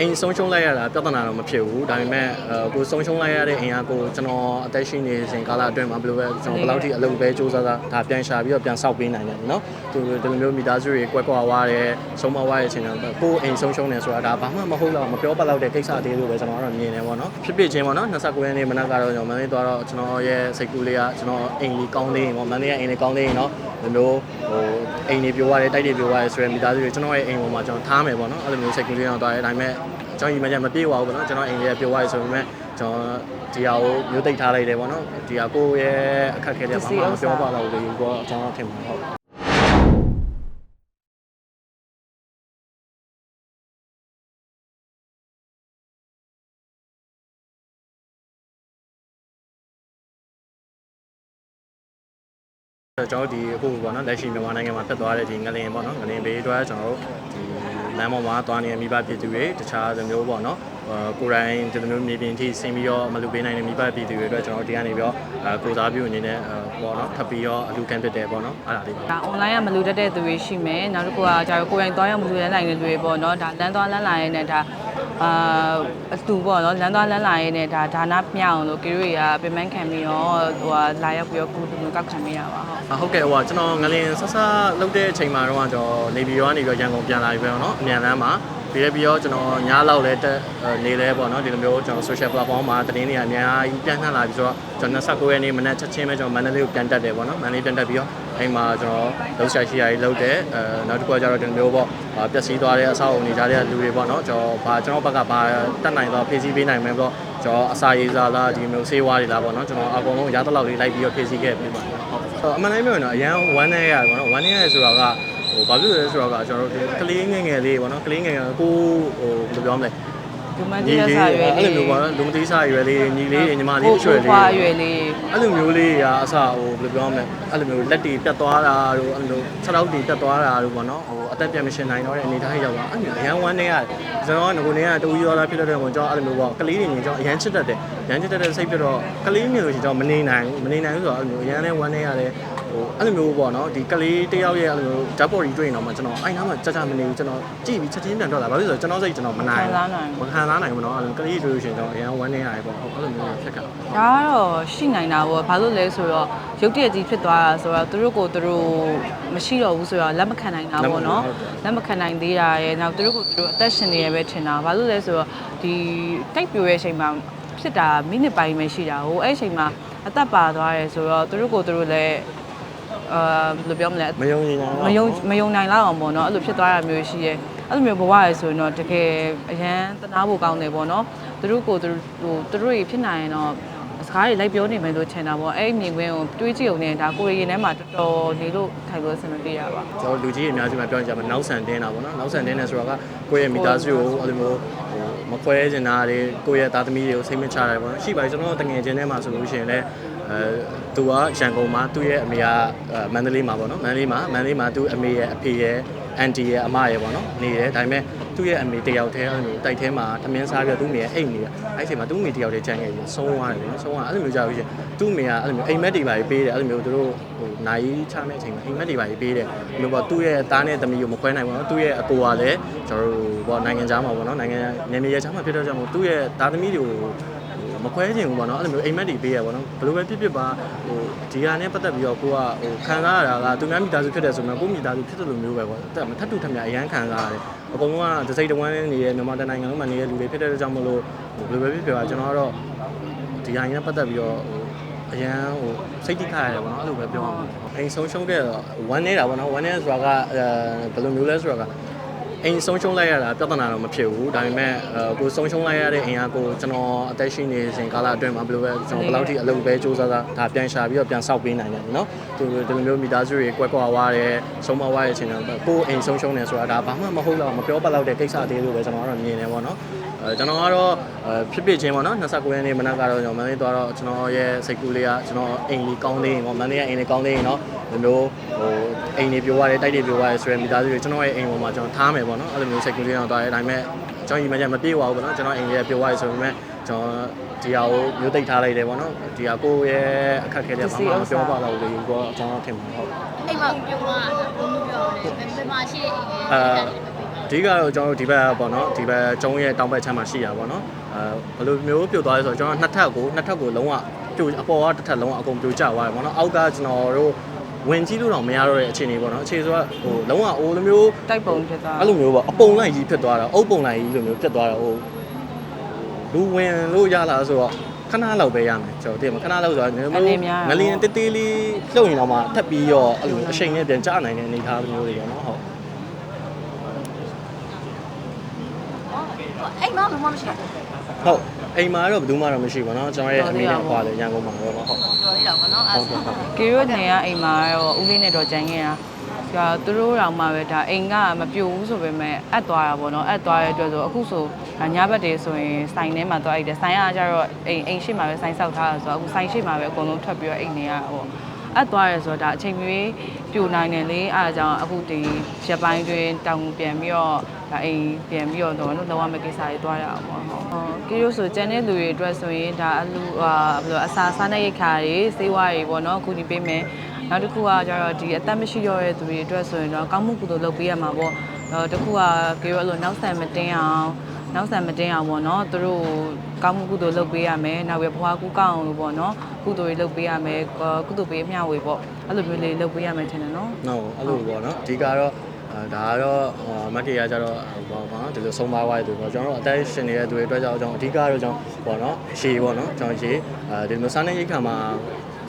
အိမ်ဆုံးရှုံးလိုက်ရတာပြဿနာတော့မဖြစ်ဘူးဒါပေမဲ့အဲကိုဆုံးရှုံးလိုက်ရတဲ့အိမ်ကကိုကျွန်တော်အသက်ရှင်နေစဉ်ကာလအတွင်းမှာဘယ်လိုပဲကျွန်တော်ဘယ်လောက်ထိအလုပ်ပဲစူးစမ်းတာဒါပြန်ရှာပြီးတော့ပြန်ဆောက်ပေးနိုင်တယ်နော်သူဒီလိုမျိုးမိသားစုတွေကွက်ကွာွားတယ်ဆုံးမွားရဲ့အချိန်တော့ကိုအိမ်ဆုံးရှုံးနေဆိုတာဒါဘာမှမဟုတ်တော့မပြောပတ်တော့တဲ့ကိစ္စအသေးလို့ပဲကျွန်တော်ကတော့မြင်တယ်ပေါ့နော်ဖြစ်ဖြစ်ချင်းပေါ့နော်29ရက်နေ့မနက်ကတော့ကျွန်တော်မန္တလေးသွားတော့ကျွန်တော်ရဲ့စိတ်ကူးလေးကကျွန်တော်အိမ်လေးကောင်းသေးရင်ပေါ့မန္တလေးကအိမ်လေးကောင်းသေးရင်နော်ဒီလိုဟိုအိမ်လေးပြိုရတယ်တိုက်တွေပြိုရတယ်ဆိုရင်မိသားစုတွေကျွန်တော်ရဲ့အိမ်ပေါ်မှာကျွန်တော်ထားမယ်ပေါ့နော်အဲ့လိုမျိုးစိတ်ကူးလေးတော့သွားတယ်ဒါပေမဲ့ကျွန်တော်ညီမကြီးမပြေးပါဘူးပေါ့နော်ကျွန်တော်အိမ်လေးပြောသွားရဆိုပေမဲ့ကျွန်တော်ဒီဟာကိုမျိုးသိပ်ထားလိုက်တယ်ပေါ့နော်ဒီဟာကိုရဲ့အခက်အခဲတွေဘာမှမပြောပါတော့ဘူးလေကိုကျွန်တော်ထင်ပါဟုတ်ကျွန်တော်ဒီအခုပေါ့နော်လက်ရှိမြန်မာနိုင်ငံမှာဖြစ်သွားတဲ့ဒီငလင်ပေါ့နော်ငလင်ဘေးအတွက်ကျွန်တော်တို့ဒီ လမ်းပေါ်မှာသွားနေတဲ့မိဘပြည်သူတွေတခြားသမျိုးပေါ့နော်အဲကိုယ်တိုင်ဒီလိုမျိုးမြေပြင်ထိဆင်းပြီးတော့မလူပေးနိုင်တဲ့မိဘပြည်သူတွေအတွက်ကျွန်တော်ဒီကနေပြီးတော့အဲကိုစားပြုအနေနဲ့ပေါ့နော်ထပ်ပြီးတော့အလူခံဖြစ်တယ်ပေါ့နော်အဲ့ဒါလေးပါဒါ online ကမလူတတ်တဲ့သူတွေရှိမယ်နောက်တစ်ခုကကြာကိုယ်တိုင်သွားရမလူရနိုင်တဲ့သူတွေပေါ့နော်ဒါလမ်းသွားလမ်းလာရဲနဲ့ဒါ အာအတူပေါ့နော်လမ်းသွားလမ်းလာရင်းနဲ့ဒါဒါနမြအောင်လို့ကိရိယာပြင်ပန်းခံပြီးတော့ဟိုဟာလာရောက်ပြီးတော့ကိုယ်တိုင်ကောက်ခံမိတာပါဟုတ်ဟုတ်ကဲ့ဟိုကကျွန်တော်ငလင်ဆဆလုပ်တဲ့အချိန်မှာတော့ကျွန်တော်နေပြည်တော်ကနေပြီးတော့ရန်ကုန်ပြန်လာပြီပဲပေါ့နော်အမြန်လမ်းမှာပြီးရပြီးတော့ကျွန်တော်ညလောက်လဲတက်နေလဲပေါ့နော်ဒီလိုမျိုးကျွန်တော် social platform မှာတင်းနေရအများကြီးပြန်နှံ့လာပြီးဆိုတော့ကျွန်တော်29ရက်နေ့မနက်ချက်ချင်းပဲကျွန်တော်မန္တလေးကိုပြန်တက်တယ်ပေါ့နော်မန္တလေးပြန်တက်ပြီးတော့ အဲ့မှာကျွန်တော်လောက်ရှာရှိရာကြီးလောက်တယ်အဲနောက်တစ်ခုကကျတော့ဒီလိုမျိုးပေါ့ပျက်စီးသွားတဲ့အဆောက်အအုံတွေကြားတဲ့လူတွေပေါ့နော်ကျွန်တော်ဘာကျွန်တော်ဘက်ကဘာတက်နိုင်တော့ဖြည့်ဆည်းပေးနိုင်မယ်ပေါ့ကျွန်တော်အစာရေးစားလားဒီမျိုးဆေးဝါးတွေလားပေါ့နော်ကျွန်တော်အကုန်လုံးရသလောက်လေးလိုက်ပြီးတော့ဖြည့်ဆည်းခဲ့ပြီးပါဟုတ်အမှန်တိုင်းပြောရင်တော့အရန်1 day ရတယ်ပေါ့နော်1 day ရဆိုတော့ကဟိုဘာဖြစ်လဲဆိုတော့ကကျွန်တော်တို့ကလေးငယ်ငယ်လေးပေါ့နော်ကလေးငယ်ငယ်ကိုဟိုဘယ်လိုပြောမလဲ ဒီမကြီးရစာရွယ်လေးအဲ့လိုမျိုးပေါ့နော်လူမသိစာရွယ်လေးညီလေးညီမလေးအရွယ်လေးဖွာရွယ်လေးအဲ့လိုမျိုးလေးရာအစဟိုဘယ်လိုပြောမလဲအဲ့လိုမျိုးလက်တီပြတ်သွားတာတို့အဲ့လိုမျိုးခြေထောက်တီပြတ်သွားတာတို့ပေါ့နော်ဟိုအသက်ပြန်မရှင်နိုင်တော့တဲ့အနေအထားရောက်သွားအဲ့လိုအရန်ဝမ်းနေရတယ်ကျွန်တော်ကငကိုနေကတူရောလာဖြစ်တဲ့ကောင်ကျွန်တော်အဲ့လိုမျိုးပေါ့ကလေးတွေညီကျွန်တော်အရန်ချစ်တတ်တယ်ရန်ချစ်တတ်တဲ့စိတ်ပြတော့ကလေးမျိုးလို့ရှိရင်ကျွန်တော်မနေနိုင်ဘူးမနေနိုင်ဘူးဆိုတော့အဲ့လိုမျိုးအရန်လဲဝမ်းနေရတယ် ဟိုအဲ့လိုမျိုးပေါ့နော်ဒီကလေးတယောက်ရဲ့အဲ့လိုမျိုးဓာတ်ပေါ်ကြီးတွေ့ရင်တော့မှကျွန်တော်အဲ့နားမှာကြာကြာမနေဘူးကျွန်တော်ကြည့်ပြီးချက်ချင်းပြန်ထွက်လာဘာဖြစ်လို့လဲဆိုတော့ကျွန်တော်စိတ်ကျွန်တော်မနိုင်ဘူးမခံစားနိုင်ဘူးနော်အဲ့လိုကလေးတွေ့လို့ရှိရင်ကျွန်တော်အရင်ဝမ်းနေရတယ်ပေါ့ဟုတ်အဲ့လိုမျိုးဖြစ်ကြတာဒါကတော့ရှိနိုင်တာပေါ့ဘာလို့လဲဆိုတော့ရုပ်တရက်ကြီးဖြစ်သွားတာဆိုတော့သူတို့ကိုသူတို့မရှိတော့ဘူးဆိုတော့လက်မခံနိုင်တာပေါ့နော်လက်မခံနိုင်သေးတာရဲ့နောက်သူတို့ကိုသူတို့အသက်ရှင်နေရပဲထင်တာဘာလို့လဲဆိုတော့ဒီတိုက်ပြိုရဲ့အချိန်မှာဖြစ်တာမိနစ်ပိုင်းပဲရှိတာဟိုအဲ့အချိန်မှာအသက်ပါသွားတယ်ဆိုတော့သူတို့ကိုသူတို့လည်း အာဘယ်လိုပြောမလဲမယုံရင်တော့မယုံမယုံနိုင်လောက်အောင်ပေါ့နော်အဲ့လိုဖြစ်သွားတာမျိုးရှိရဲအဲ့လိုမျိုးဘဝရယ်ဆိုရင်တော့တကယ်အရန်တနာဖို့ကောင်းတယ်ပေါ့နော်သူတို့ကိုသူတို့ဟိုသူတို့တွေဖြစ်နိုင်ရင်တော့စကားတွေလိုက်ပြောနေမယ်လို့ထင်တာပေါ့အဲ့ဒီမြင်ကွင်းကိုတွေးကြည့်ုံနဲ့ဒါကိုယ်ရင်ထဲမှာတော်တော်နေလို့ထိုင်လို့အဆင်မပြေတာပါကျွန်တော်လူကြီးအများကြီးမှပြောကြမှာနောက်ဆန်တင်းတာပေါ့နော်နောက်ဆန်တင်းတယ်ဆိုတော့ကကိုယ့်ရဲ့မိသားစုကိုအဲ့လိုမျိုးဟိုမခွဲကျင်တာတွေကိုယ့်ရဲ့သားသမီးတွေကိုစိတ်မချရတယ်ပေါ့နော်ရှိပါတယ်ကျွန်တော်တငယ်ချင်းထဲမှာဆိုလို့ရှိရင်လည်းအဲ သူကရန်ကုန်မှာသူ့ရဲ့အမေကမန္တလေးမှာပေါ့နော်မန္တလေးမှာမန္တလေးမှာသူ့အမေရဲ့အဖေရဲ့အန်တီရဲ့အမရဲ့ပေါ့နော်နေတယ်ဒါပေမဲ့သူ့ရဲ့အမေတယောက်တည်းအဲ့လိုတိုက်ထဲမှာထမင်းစားပြီးတော့သူ့အမေရဲ့အိတ်နေတယ်အဲ့ဒီအချိန်မှာသူ့အမေတယောက်တည်းကြမ်းခဲ့ပြီးဆုံးသွားတယ်ပေါ့နော်ဆုံးသွားအဲ့လိုမျိုးကြောက်လို့ရှိရင်သူ့အမေကအဲ့လိုမျိုးအိမ်မက်တွေပါပေးတယ်အဲ့လိုမျိုးသူတို့ဟိုနိုင်ချမယ့်အချိန်မှာအိမ်မက်တွေပါပေးတယ်ဒီလိုပေါ့သူ့ရဲ့သားနဲ့သမီးကိုမခွဲနိုင်ဘူးနော်သူ့ရဲ့အကိုကလည်းကျွန်တော်တို့ပေါ့နိုင်ငံခြားမှာပေါ့နော်နိုင်ငံနေမြေရဲ့ခြားမှာဖြစ်တော့ကြောင့်မို့သူ့ရဲ့သားသမီးတွေကို မခွဲချင်ဘူးပေါ့နော်အဲ့လိုမျိုးအိမ်မက်တွေပေးရပေါ့နော်ဘယ်လိုပဲဖြစ်ဖြစ်ပါဟိုဒီဟာနဲ့ပတ်သက်ပြီးတော့ကိုကဟိုခံစားရတာကသူများမိသားစုဖြစ်တယ်ဆိုမှကိုမိသားစုဖြစ်တယ်လို့မျိုးပဲပေါ့အဲ့မထပ်တူထပ်မြအရန်ခံစားရတယ်အကုန်လုံးကဒစိတ်တဝမ်းနဲ့နေတဲ့မြန်မာတိုင်းနိုင်ငံလုံးမှာနေတဲ့လူတွေဖြစ်တဲ့အတွက်ကြောင့်မလို့ဘယ်လိုပဲဖြစ်ဖြစ်ပါကျွန်တော်ကတော့ဒီဟာနဲ့ပတ်သက်ပြီးတော့ဟိုအရန်ဟိုစိတ်တိခါရတယ်ပေါ့နော်အဲ့လိုပဲပြောအောင်အိမ်ဆုံးရှုံးတဲ့ဝမ်းနေတာပေါ့နော်ဝမ်းနေဆိုတာကအဲဘယ်လိုမျိုးလဲဆိုတာက အိမ်ဆုံးရှုံးလိုက်ရတာပြဿနာတော့မဖြစ်ဘူးဒါပေမဲ့အဲကိုဆုံးရှုံးလိုက်ရတဲ့အိမ်ကကိုကျွန်တော်အသက်ရှင်နေစဉ်ကာလအတွင်းမှာဘယ်လိုပဲကျွန်တော်ဘယ်လောက်ထိအလုပ်ပဲစူးစမ်းတာဒါပြန်ရှာပြီးတော့ပြန်ဆောက်ပေးနိုင်တယ်နော်သူဒီလိုမျိုးမိသားစုတွေကွက်ကွာွားတယ်ဆုံးမွားရဲ့အချိန်တော့ကိုအိမ်ဆုံးရှုံးနေဆိုတာဒါဘာမှမဟုတ်တော့မပြောပတ်တော့တဲ့ကိစ္စအသေးလို့ပဲကျွန်တော်ကတော့မြင်တယ်ပေါ့နော်အဲ ကျွန်တော်ကတော့ဖြစ်ဖြစ်ချင်းပေါ့နော်29ရက်နေ့မနက်ကတော့ကျွန်တော်မန္တလေးသွားတော့ကျွန်တော်ရဲ့စိတ်ကူးလေးကကျွန်တော်အိမ်လေးကောင်းသေးရင်ပေါ့မန္တလေးကအိမ်လေးကောင်းသေးရင်နော်ဒီလိုဟိုအိမ်လေးပြိုရတယ်တိုက်တွေပြိုရတယ်ဆိုရင်မိသားစုတွေကျွန်တော်ရဲ့အိမ်ပေါ်မှာကျွန်တော်ထားမယ်ပေါ့နော်အဲ့လိုမျိုးစိတ်ကူးလေးတော့သွားတယ်ဒါပေမဲ့ကျွန်တော်ညီမကြီးမပြေးပါဘူးပေါ့နော်ကျွန်တော်အိမ်လေးပြိုရတယ်ဆိုပေမဲ့ကျွန်တော်ဒီဟာကိုမျိုးသိပ်ထားလိုက်တယ်ပေါ့နော်ဒီဟာကိုရဲ့အခက်အခဲတွေဘာမှမပြောပါတော့ဘူးလေကိုကျွန်တော်ထင်ပါဟုတ်အိမ်မှာပြောမှာဘုံပြောတယ်ဘယ်မှာရှိတဲ့အိမ်လဲ အဲအဓိကတော့ကျွန်တော်တို့ဒီဘက်ပေါ့နော်ဒီဘက်ကျုံးရဲ့တောင်ဘက်ချမ်းမှာရှိရပါတော့အဲဘယ်လိုမျိုးပြုတ်သွားလဲဆိုတော့ကျွန်တော်နှစ်ထပ်ကိုနှစ်ထပ်ကိုလုံးဝပြုတ်အပေါ်ကတစ်ထပ်လုံးဝအကုန်ပြုတ်ကျသွားတယ်ပေါ့နော်အောက်ကကျွန်တော်တို့ဝင်ကြည့်လို့တော့မရတော့တဲ့အခြေအနေပေါ့နော်အခြေဆိုတော့ဟိုလုံးဝအိုးလိုမျိုးတိုက်ပုံဖြစ်သွားအဲ့လိုမျိုးပေါ့အပုံလိုက်ကြီးဖြစ်သွားတာအုပ်ပုံလိုက်ကြီးလိုမျိုးဖြစ်သွားတာဟိုလူဝင်လို့ရလာဆိုတော့ခဏလောက်ပဲရမယ်ကျွန်တော်တည်မှာခဏလောက်ဆိုတော့ငငလင်းတေးသေးလေးလှုပ်ရင်တော့မှထပ်ပြီးတော့အဲ့လိုအချိန်နဲ့ပြန်ကြားနိုင်တဲ့အနေအထားမျိုးတွေပေါ့နော်ဟုတ် အဲ့မမမမရှိဘူး ဟုတ်အိမ်မှာတော့ဘယ်သူမှတော့မရှိဘူးเนาะကျွန်တော်ရဲ့အမေနဲ့ဖွာလေရန်ကုန်မှာတော့ဟုတ်ဟုတ် ပြောရတော့ဗောနော်အဲ့ ဟုတ်ဟုတ် ကေရိုနေကအိမ်မှာတော့ဦးလေးနဲ့တော့ကြံခဲ့တာဒါသူတို့တောင်မှပဲဒါအိမ်ကမပြိုဘူးဆိုပေမဲ့အပ်သွားတာပေါ့နော်အပ်သွားတဲ့အတွက်ဆိုအခုဆိုညဘက်တည်းဆိုရင်ဆိုင်ထဲမှာသွားအိတ်တယ်ဆိုင်ကကြတော့အိမ်အိမ်ရှိမှပဲဆိုင်ဆောက်ထားတာဆိုတော့အခုဆိုင်ရှိမှပဲအကုန်လုံးထွက်ပြီးတော့အိမ်နေရတာပေါ့ အပ်သွားရဲဆိုတော့ဒါအချိန်မီပြိုနိုင်တယ်လေအားကြောင့်အခုဒီရက်ပိုင်းတွင်တောင်ပြန်ပြီးတော့ဒါအိမ်ပြန်ပြီးတော့တော့လုံးဝမကိစ္စတွေတွားရအောင်ပေါ့ဟုတ်ကီရိုဆိုကျန်တဲ့လူတွေအတွက်ဆိုရင်ဒါအလူဟာဘယ်လိုအစာစားတဲ့ရိတ်ခါတွေစေးဝါးတွေပေါ့နော်အခုဒီပေးမယ်နောက်တစ်ခုကကျတော့ဒီအသက်မရှိတော့တဲ့သူတွေအတွက်ဆိုရင်တော့ကောင်းမှုကုသိုလ်လုပ်ပေးရမှာပေါ့အဲတစ်ခုကကြေရောအဲ့လိုနောက်ဆန်မတင်းအောင် နောက်ဆန်မတင်းအောင်ပေါ့နော်သူတို့ကောင်းမှုကုသိုလ်လုပ်ပေးရမယ်နောက်ပြီးဘွားကူကောင်းအောင်လို့ပေါ့နော်ကုသိုလ်တွေလုပ်ပေးရမယ်ကုသိုလ်ပေးအမျှဝေပေါ့အဲ့လိုမျိုးလေးလုပ်ပေးရမယ်ထင်တယ်နော်နော်အဲ့လိုပေါ့နော်အဓိကတော့အဲဒါကတော့ဟိုမတ်ကေရကြတော့ဘောပါနော်ဒီလိုဆုံးပါသွားတဲ့သူပေါ့ကျွန်တော်တို့အသက်ရှင်နေတဲ့သူတွေအတွက်ကြောင့်ကျွန်တော်အဓိကတော့ကျွန်တော်ပေါ့နော်ရှည်ပေါ့နော်ကျွန်တော်ရှည်အဲဒီလိုစားနေရိတ်ခါမှာ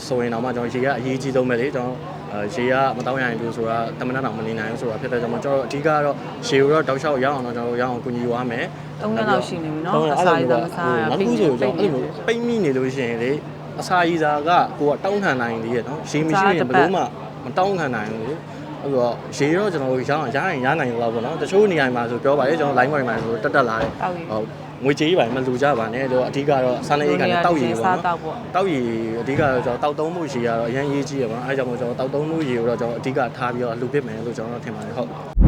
ဆိုရင်တော့မှကျွန်တော်ရှည်ကအရေးကြီးဆုံးပဲလေကျွန်တော်အဲရှည်ကမတောင်းရရင်လို့ဆိုတာတမန်တော်မနေနိုင်ဘူးဆိုတာဖြစ်တဲ့ကြောင့်ကျွန်တော်အဓိကတော့ရှည်ကိုတော့တောက်လျှောက်ရအောင်တော့ကျွန်တော်ရအောင်ကူညီသွားမယ်သုံးနှစ်လောက်ရှိနေပြီနော်ဟုတ်အအဲ့စာလိုရမျိုးမပေါ့စားရနောက်တစ်ခုဆိုကျွန်တော်အဲ့လိုမျိုးပိတ်မိနေလို့ရှိရင်လေအစာရည်စာကကိုကတောင်းခံနိုင်သေးရဲ့နော်ရှည်မရှိရင်ဘယ်လို့မှမတောင်းခံနိုင်ဘူးလေအဲ့တော့ရေတော့ကျွန်တော်တို့ရအောင်ရရင်ရနိုင်တော့ပေါ့နော်တချို့နေရာမှာဆိုပြောပါလေကျွန်တော် line ဝိုင်မှာဆိုတက်တက်လာတယ်တောက်ရည်ဟုတ် ငွေကြေးပါမလူကြပါနဲ့တော့အဓိကတော့ဆန်းနေရေးကလည်းတောက်ရည်ပေါ့စားနော်တောက်ပေါ့တောက်ရည်အဓိကတော့ကျွန်တော်တောက်သုံးမှုရေကတော့အရင်ရေးကြီးရပါတော့အဲဒါကြောင့်မို့ကျွန်တော်တောက်သုံးမှုရေကိုတော့ကျွန်တော်အဓိကထားပြီးတော့လူပစ်မယ်လို့ကျွန်တော်တို့ထင်ပါတယ်ဟုတ်